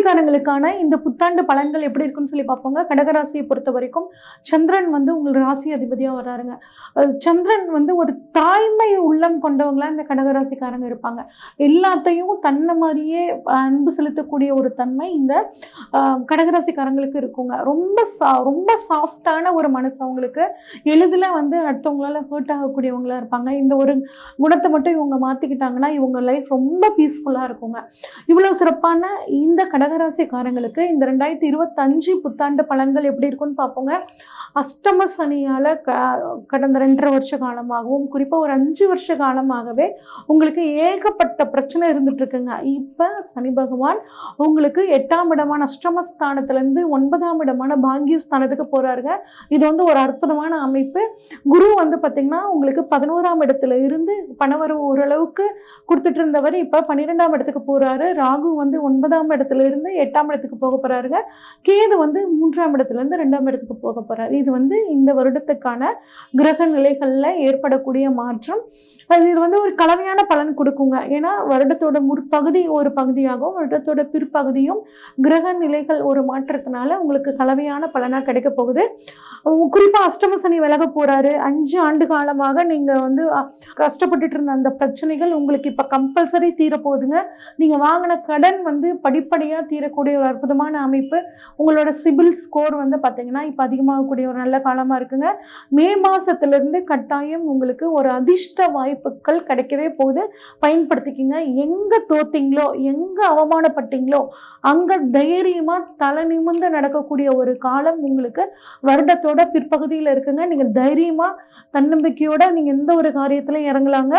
ராசிக்காரங்களுக்கான இந்த புத்தாண்டு பலன்கள் எப்படி இருக்குன்னு சொல்லி பார்ப்போங்க. கடகராசியை பொறுத்த வரைக்கும் சந்திரன் வந்து உங்கள் ராசி அதிபதியாக வராருங்க. சந்திரன் வந்து ஒரு தாய்மை உள்ளம் கொண்டவங்களா இந்த கடகராசிக்காரங்க இருப்பாங்க. எல்லாத்தையும் தன்னை மாதிரியே அன்பு செலுத்தக்கூடிய ஒரு தன்மை இந்த கடகராசிக்காரங்களுக்கு இருக்குங்க. ரொம்ப சா ரொம்ப சாஃப்டான ஒரு மனசு அவங்களுக்கு. எளிதில் வந்து அடுத்தவங்களால ஹர்ட் ஆகக்கூடியவங்களா இருப்பாங்க. இந்த ஒரு குணத்தை மட்டும் இவங்க மாற்றிக்கிட்டாங்கன்னா இவங்க லைஃப் ரொம்ப பீஸ்ஃபுல்லாக இருக்குங்க. இவ்வளோ சிறப்பான இந்த கடகராசிக்காரங்களுக்கு இந்த ரெண்டாயிரத்தி இருபத்தஞ்சு புத்தாண்டு பலன்கள் எப்படி இருக்குன்னு பார்ப்போங்க. அஷ்டம சனியால் க கடந்த ரெண்டரை வருஷ காலமாகவும் குறிப்பாக ஒரு அஞ்சு வருஷ காலமாகவே உங்களுக்கு ஏகப்பட்ட பிரச்சனை இருந்துட்டுருக்குங்க இப்போ சனி பகவான் உங்களுக்கு எட்டாம் இடமான அஷ்டமஸ்தானத்துலேருந்து ஒன்பதாம் இடமான பாக்கியஸ்தானத்துக்கு போகிறாருங்க இது வந்து ஒரு அற்புதமான அமைப்பு. குரு வந்து பார்த்திங்கன்னா உங்களுக்கு பதினோராம் இடத்துல இருந்து பணவரவு ஓரளவுக்கு கொடுத்துட்டு இருந்தவர் இப்போ பன்னிரெண்டாம் இடத்துக்கு போகிறாரு ராகு வந்து ஒன்பதாம் இடத்துல இருந்து எட்டாம் இடத்துக்கு போக போகிறாருங்க கேது வந்து மூன்றாம் இடத்துலேருந்து ரெண்டாம் இடத்துக்கு போக போகிறாரு இது வந்து இந்த வருடத்துக்கான கிரக நிலைகளில் ஏற்படக்கூடிய மாற்றம். அது இது வந்து ஒரு கலவையான பலன் கொடுக்குங்க. ஏன்னா வருடத்தோட முற்பகுதி ஒரு பகுதியாகவும் வருடத்தோட பிற்பகுதியும் கிரக நிலைகள் ஒரு மாற்றத்தினால உங்களுக்கு கலவையான பலனாக கிடைக்க போகுது. குறிப்பாக அஷ்டம சனி விலக போகிறாரு அஞ்சு ஆண்டு காலமாக நீங்கள் வந்து கஷ்டப்பட்டுட்டு இருந்த அந்த பிரச்சனைகள் உங்களுக்கு இப்போ கம்பல்சரி தீரப்போகுதுங்க நீங்கள் வாங்கின கடன் வந்து படிப்படியாக தீரக்கூடிய ஒரு அற்புதமான அமைப்பு. உங்களோட சிபில் ஸ்கோர் வந்து பார்த்தீங்கன்னா இப்போ அதிகமாகக்கூடிய ஒரு நல்ல காலமாக இருக்குங்க. மே மாதத்துலேருந்து கட்டாயம் உங்களுக்கு ஒரு அதிர்ஷ்ட வாய்ப்புகள் கிடைக்கவே போகுது. பயன்படுத்திக்கிங்க. எங்கே தோத்தீங்களோ எங்கே அவமானப்பட்டீங்களோ அங்கே தைரியமாக தலை நிமிர்ந்து நடக்கக்கூடிய ஒரு காலம் உங்களுக்கு வருடத்தோட பிற்பகுதியில் இருக்குங்க. நீங்கள் தைரியமாக தன்னம்பிக்கையோட நீங்கள் எந்த ஒரு காரியத்திலையும் இறங்கலாங்க.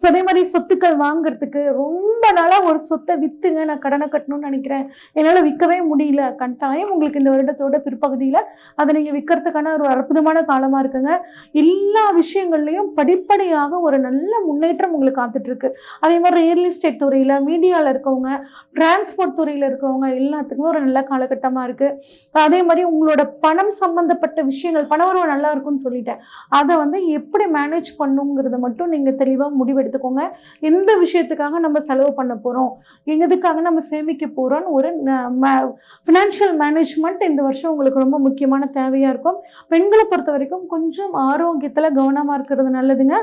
ஸோ அதே மாதிரி சொத்துக்கள் வாங்குறதுக்கு ரொம்ப நாளாக ஒரு சொத்தை விற்றுங்க நான் கடனை கட்டணும்னு நினைக்கிறேன். என்னால் விற்கவே முடியல. கட்டாயம் உங்களுக்கு இந்த வருடத்தோட பிற்பகுதியில் அதை நீங்கள் விற்கிறதுக்கு விற்கிறதுக்கான ஒரு அற்புதமான காலமாக இருக்குங்க. எல்லா விஷயங்கள்லையும் படிப்படியாக ஒரு நல்ல முன்னேற்றம் உங்களுக்கு காத்துட்ருக்கு. அதே மாதிரி ரியல் எஸ்டேட் துறையில் மீடியாவில் இருக்கவங்க டிரான்ஸ்போர்ட் துறையில் இருக்கவங்க எல்லாத்துக்குமே ஒரு நல்ல காலகட்டமாக இருக்குது அதே மாதிரி உங்களோட பணம் சம்மந்தப்பட்ட விஷயங்கள் பணவரவு நல்லா இருக்கும்னு சொல்லிட்டேன். அதை வந்து எப்படி மேனேஜ் பண்ணுங்கிறத மட்டும் நீங்கள் தெளிவாக முடிவெடுத்துக்கோங்க. எந்த விஷயத்துக்காக நம்ம செலவு பண்ண போகிறோம் எதுக்காக நம்ம சேமிக்க போகிறோம்னு ஒரு ஃபினான்ஷியல் மேனேஜ்மெண்ட் இந்த வருஷம் உங்களுக்கு ரொம்ப முக்கியமான தேவையாக இருக்கும். பெண்களை பொறுத்த வரைக்கும் கொஞ்சம் ஆரோக்கியத்தில் கவனமாக இருக்கிறது நல்லதுங்க.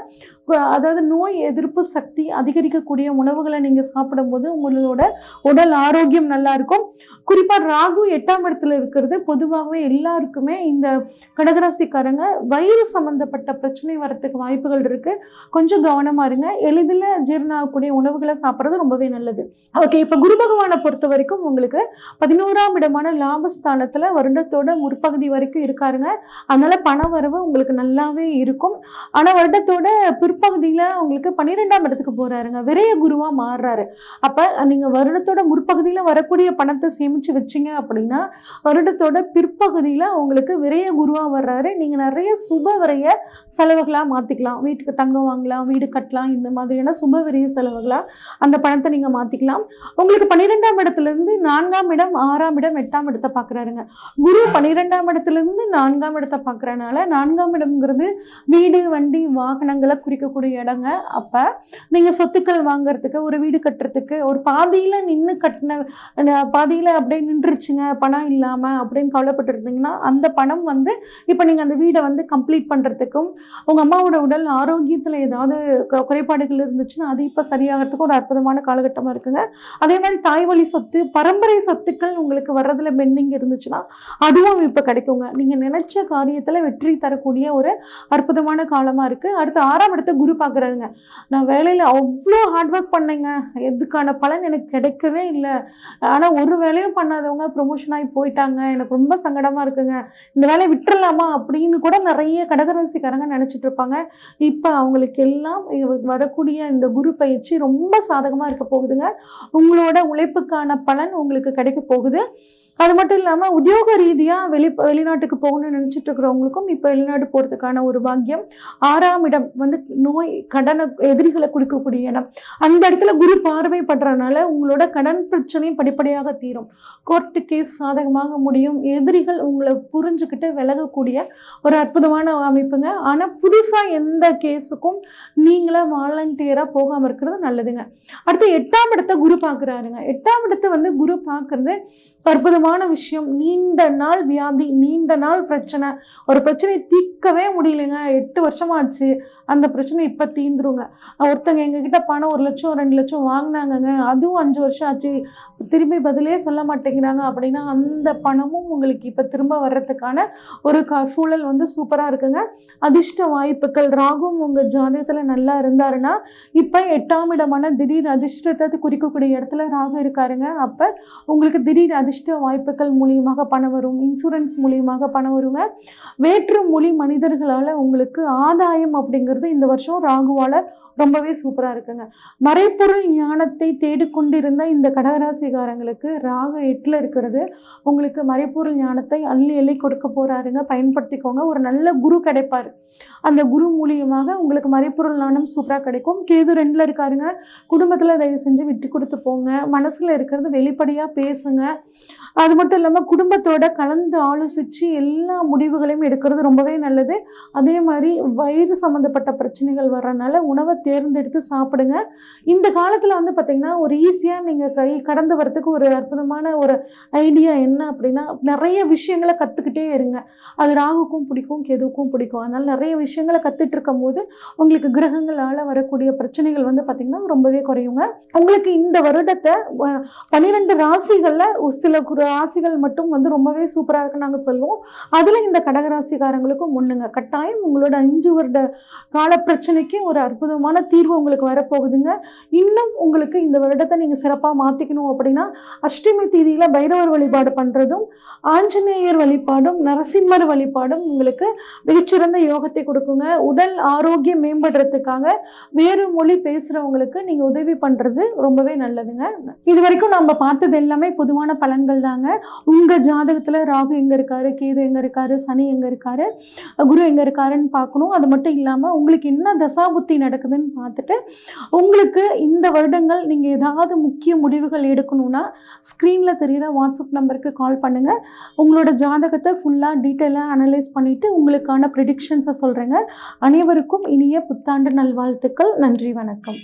அதாவது நோய் எதிர்ப்பு சக்தி அதிகரிக்கக்கூடிய உணவுகளை நீங்கள் சாப்பிடும்போது உங்களோட உடல் ஆரோக்கியம் நல்லா இருக்கும். குறிப்பாக ராகு எட்டாம் இடத்துல இருக்கிறது. பொதுவாகவே எல்லாருக்குமே இந்த கடகராசிக்காரங்க வயிறு சம்மந்தப்பட்ட பிரச்சனை வரத்துக்கு வாய்ப்புகள் இருக்குது கொஞ்சம் கவனமா இருங்க. எளிதில் ஜீரணம் ஆகக்கூடிய உணவுகளை சாப்பிட்றது ரொம்பவே நல்லது. ஓகே இப்போ குரு பகவானை பொறுத்த வரைக்கும் உங்களுக்கு பதினோராம் இடமான லாபஸ்தானத்தில் வருடத்தோட முற்பகுதி வரைக்கும் இருக்காருங்க. அதனால பண வரவு உங்களுக்கு நல்லாவே இருக்கும். ஆனால் வருடத்தோட பிற்பகுதியில் உங்களுக்கு பன்னிரெண்டாம் இடத்துக்கு போறாருங்க. விரைய குருவா மாறுறாரு. அப்போ நீங்கள் வருடத்தோட முற்பகுதியில் வரக்கூடிய பணத்தை சேமிச்சு வச்சீங்க அப்படின்னா வருடத்தோட பிற்பகுதியில் உங்களுக்கு விரைய குருவா வர்றாரு. நீங்கள் நிறைய சுப விரைய செலவுகளாக மாற்றிக்கலாம் வீட்டுக்கு தங்கம் வாங்கலாம் வீடு கட்டலாம் இந்த மாதிரியான சுப விரைய செலவுகளாக அந்த பணத்தை நீங்கள் மாற்றிக்கலாம் உங்களுக்கு பன்னிரெண்டாம் இடத்துலேருந்து நான்காம் இடம் ஆறாம் இடம் எட்டாம் இடத்தை பார்க்குறாருங்க குரு பன்னிரெண்டாம் இடத்துலேருந்து நான்காம் இடத்தை பார்க்குறனால நான்காம் இடம்ங்கிறது வீடு வண்டி வாகனங்களை குறிக்கக்கூடிய இடங்க. அப்போ நீங்கள் சொத்துக்கள் வாங்குறதுக்கு ஒரு வீடு கட்டுறதுக்கு ஒரு பாதியில் நின்று கட்டின பாதியில் அப்படியே நின்றுச்சுங்க பணம் இல்லாமல் அப்படின்னு கவலைப்பட்டு இருந்தீங்கன்னா அந்த பணம் வந்து இப்போ நீங்கள் அந்த வீடை வந்து கம்ப்ளீட் பண்ணுறதுக்கும் உங்கள் அம்மாவோட உடல் ஆரோக்கியத்தில் ஏதாவது குறைபாடுகள் இருந்துச்சுன்னா அது இப்போ சரியாகிறதுக்கு ஒரு அற்புதமான காலகட்டமாக இருக்குங்க. அதே மாதிரி தாய் வழி சொத்து பரம்பரை சொத்துக்கள் உங்களுக்கு வர்றதுல பெண்டிங் இருந்துச்சுன்னா அதுவும் இப்போ கிடைக்குங்க. நீங்கள் நினச்ச காரியத்தில் வெற்றி தரக்கூடிய ஒரு அற்புதமான காலமாக இருக்குது அடுத்து ஆறாம் இடத்த குரு பார்க்குறாருங்க. நான் வேலையில் அவ்வளோ ஹார்ட் ஒர்க் பண்ணேங்க. எதுக்கான பலன் எனக்கு கிடைக்கவே இல்லை. ஆனால் ஒரு வேலையும் பண்ணாதவங்க ப்ரொமோஷன் ஆகி போயிட்டாங்க. எனக்கு ரொம்ப சங்கடமாக இருக்குங்க. இந்த வேலையை விட்டுறலாமா அப்படின்னு கூட நிறைய கடகராசிக்காரங்க நினச்சிட்டு இருப்பாங்க. இப்போ அவங்களுக்கு எல்லாம் வரக்கூடிய இந்த குரு பயிற்சி ரொம்ப சாதகமாக இருக்க போகுதுங்க. உங்களோட உழைப்புக்கான பலன் உங்களுக்கு கிடைக்க போகுது. அது மட்டும் இல்லாமல் உத்தியோக ரீதியாக வெளி வெளிநாட்டுக்கு போகணும்னு நினச்சிட்டு இருக்கிறவங்களுக்கும் இப்போ வெளிநாடு போகிறதுக்கான ஒரு பாக்கியம். ஆறாம் இடம் வந்து நோய் கடனை எதிரிகளை கொடுக்கக்கூடிய இடம். அந்த இடத்துல குரு பார்வை படுறதுனால உங்களோட கடன் பிரச்சனையும் படிப்படியாக தீரும். கோர்ட்டு கேஸ் சாதகமாக முடியும். எதிரிகள் உங்களை புரிஞ்சுக்கிட்டு விலகக்கூடிய ஒரு அற்புதமான அமைப்புங்க. ஆனால் புதுசாக எந்த கேஸுக்கும் நீங்களே வாலண்டியராக போகாமல் இருக்கிறது நல்லதுங்க. அடுத்து எட்டாம் இடத்தை குரு பார்க்குறாருங்க. எட்டாம் இடத்தை வந்து குரு பார்க்குறது முக்கியமான விஷயம் நீண்ட நாள் வியாதி நீண்ட நாள் பிரச்சனை. ஒரு பிரச்சனையை தீர்க்கவே முடியலைங்க. எட்டு வருஷமாச்சு. அந்த பிரச்சனை இப்போ தீந்துருங்க ஒருத்தங்க எங்ககிட்ட பணம் ஒரு லட்சம் ரெண்டு லட்சம் வாங்கினாங்கங்க. அதுவும் அஞ்சு வருஷம் ஆச்சு. திரும்பி பதிலே சொல்ல மாட்டேங்கிறாங்க அப்படின்னா அந்த பணமும் உங்களுக்கு இப்போ திரும்ப வர்றதுக்கான ஒரு க சூழல் வந்து சூப்பராக இருக்குங்க. அதிர்ஷ்ட வாய்ப்புகள். ராகும் உங்கள் ஜாதகத்தில் நல்லா இருந்தாருன்னா இப்போ எட்டாம் இடமான திடீர் அதிர்ஷ்டத்தை குறிக்கக்கூடிய இடத்துல ராகு இருக்காருங்க. அப்போ உங்களுக்கு திடீர் அதிர்ஷ்ட வாய்ப்பு வாய்ப்புகள் மூலியமாக பணம் வரும் இன்சூரன்ஸ் மூலியமாக பணம் வருங்க. வேற்று மொழி மனிதர்களால் உங்களுக்கு ஆதாயம் அப்படிங்கிறது இந்த வருஷம் ராகுவால் ரொம்பவே சூப்பராக இருக்குங்க. மறைப்பொருள் ஞானத்தை தேடிக்கொண்டிருந்த இந்த கடகராசிகாரங்களுக்கு ராகு எட்டில் இருக்கிறது. உங்களுக்கு மறைப்பொருள் ஞானத்தை அள்ளி எள்ளி கொடுக்க போகிறாருங்க பயன்படுத்திக்கோங்க. ஒரு நல்ல குரு கிடைப்பார். அந்த குரு மூலியமாக உங்களுக்கு மறைப்பொருள் ஞானம் சூப்பராக கிடைக்கும். கேது ரெண்டில் இருக்காருங்க. குடும்பத்தில் தயவு செஞ்சு விட்டு கொடுத்து போங்க. மனசில் இருக்கிறது வெளிப்படையாக பேசுங்க. அது மட்டும் இல்லாமல் குடும்பத்தோட கலந்து ஆலோசித்து எல்லா முடிவுகளையும் எடுக்கிறது ரொம்பவே நல்லது. அதே மாதிரி வயிறு சம்மந்தப்பட்ட பிரச்சனைகள் வர்றதுனால உணவை தேர்ந்தெடுத்து சாப்பிடுங்க. இந்த காலத்தில் வந்து பார்த்திங்கன்னா ஒரு ஈஸியாக நீங்கள் கை கடந்து வரத்துக்கு ஒரு அற்புதமான ஒரு ஐடியா என்ன அப்படின்னா நிறைய விஷயங்களை கற்றுக்கிட்டே இருங்க. அது ராகுக்கும் பிடிக்கும் கெதுவுக்கும் பிடிக்கும். அதனால் நிறைய விஷயங்களை கற்றுட்டு இருக்கும் போது உங்களுக்கு கிரகங்களால் வரக்கூடிய பிரச்சனைகள் வந்து பார்த்திங்கன்னா ரொம்பவே குறையுங்க. உங்களுக்கு இந்த வருடத்தை பன்னிரெண்டு ராசிகளில் சில கு- ராசிகள் மட்டும் வந்து ரொம்பவே சூப்பராக இருக்குன்னு நாங்கள் சொல்லுவோம். அதில் இந்த கடகராசிக்காரங்களுக்கும் ஒன்றுங்க கட்டாயம் உங்களோட அஞ்சு வருட கால பிரச்சனைக்கு ஒரு அற்புதமான தீர்வு உங்களுக்கு வரப்போகுதுங்க. இன்னும் உங்களுக்கு இந்த வருடத்தை நீங்கள் சிறப்பாக மாற்றிக்கணும் அப்படின்னா அஷ்டமி தேதியில் பைரவர் வழிபாடு பண்ணுறதும் ஆஞ்சநேயர் வழிபாடும் நரசிம்மர் வழிபாடும் உங்களுக்கு மிகச்சிறந்த யோகத்தை கொடுக்குங்க. உடல் ஆரோக்கியம் மேம்படுறதுக்காக வேறு மொழி பேசுகிறவங்களுக்கு நீங்கள் உதவி பண்ணுறது ரொம்பவே நல்லதுங்க. இது வரைக்கும் நம்ம பார்த்தது எல்லாமே பொதுவான பலன்கள் தாங்க. உங்கள் ஜாதகத்தில் ராகு எங்கே இருக்காரு கேது எங்கே இருக்காரு சனி எங்கே இருக்காரு குரு எங்கே இருக்காருன்னு பார்க்கணும். அது மட்டும் இல்லாமல் உங்களுக்கு என்ன தசாபுத்தி நடக்குதுன்னு பார்த்துட்டு உங்களுக்கு இந்த வருடங்கள் நீங்கள் ஏதாவது முக்கிய முடிவுகள் எடுக்கணும்னா ஸ்க்ரீனில் தெரிகிற வாட்ஸ்அப் நம்பருக்கு கால் பண்ணுங்கள் உங்களோட ஜாதகத்தை ஃபுல்லாக டீட்டெயிலாக அனலைஸ் பண்ணிவிட்டு உங்களுக்கான ப்ரிடிக்ஷன்ஸை சொல்கிறேங்க அனைவருக்கும் இனிய புத்தாண்டு நல்வாழ்த்துக்கள். நன்றி வணக்கம்.